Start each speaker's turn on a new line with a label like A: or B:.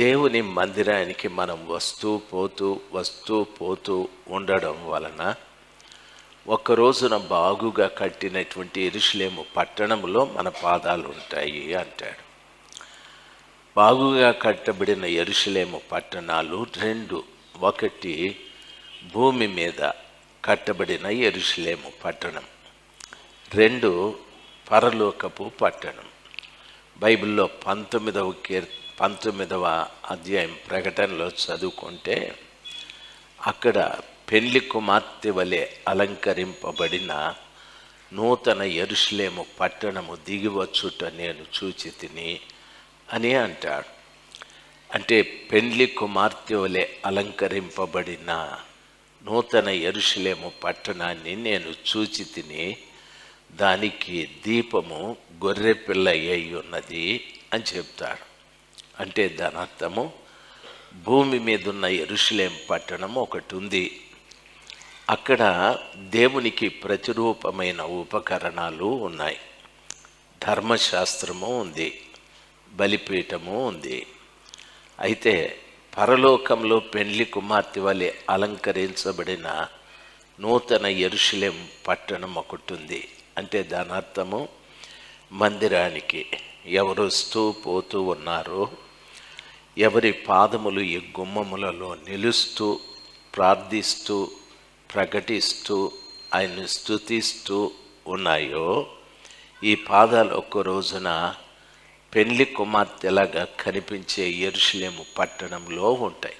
A: దేవుని మందిరానికి మనం వస్తూ పోతూ వస్తూ పోతూ ఉండడం వలన ఒక రోజున బాగుగా కట్టినటువంటి ఇరుషులేము పట్టణంలో మన పాదాలు ఉంటాయి అంటాడు. బాగుగా కట్టబడిన ఎరుషులేము పట్టణాలు రెండు. ఒకటి భూమి మీద కట్టబడిన ఎరుషులేము పట్టణం. రెండు పరలోకపు పట్టణం. బైబిల్లో పంతొమ్మిదవ కీర్ పంతొమ్మిదవ అధ్యాయం ప్రకటనలో చదువుకుంటే అక్కడ పెళ్ళి కుమార్తె వలె అలంకరింపబడిన నూతన ఎరుషులేము పట్టణము దిగివచ్చుట నేను చూచి తిని అని అంటాడు. అంటే పెండ్లి కుమార్తె వలె అలంకరింపబడిన నూతన ఎరుషులేము పట్టణాన్ని నేను చూచి తిని దానికి దీపము గొర్రెపిల్ల అయి ఉన్నది అని చెప్తాడు. అంటే దాని అర్థము భూమి మీద ఉన్న ఎరుషులేం పట్టణం ఒకటి ఉంది అక్కడ దేవునికి ప్రతిరూపమైన ఉపకరణాలు ఉన్నాయి. ధర్మశాస్త్రము ఉంది. బలిపీఠము ఉంది. అయితే పరలోకంలో పెండ్లి కుమార్తె వలె అలంకరించబడిన నూతన ఎరుషులేం పట్టణం ఒకటి ఉంది అంటే దాని అర్థము మందిరానికి ఎవరు వస్తూ పోతూ ఉన్నారో ఎవరి పాదములు ఈ గుమ్మములలో నిలుస్తూ ప్రార్థిస్తూ ప్రకటిస్తూ ఆయన్ని స్థుతిస్తూ ఉన్నాయో ఈ పాదాలు ఒక్క రోజున పెళ్ళి కుమార్తెలాగా కనిపించే ఎరుషులేము పట్టణంలో ఉంటాయి.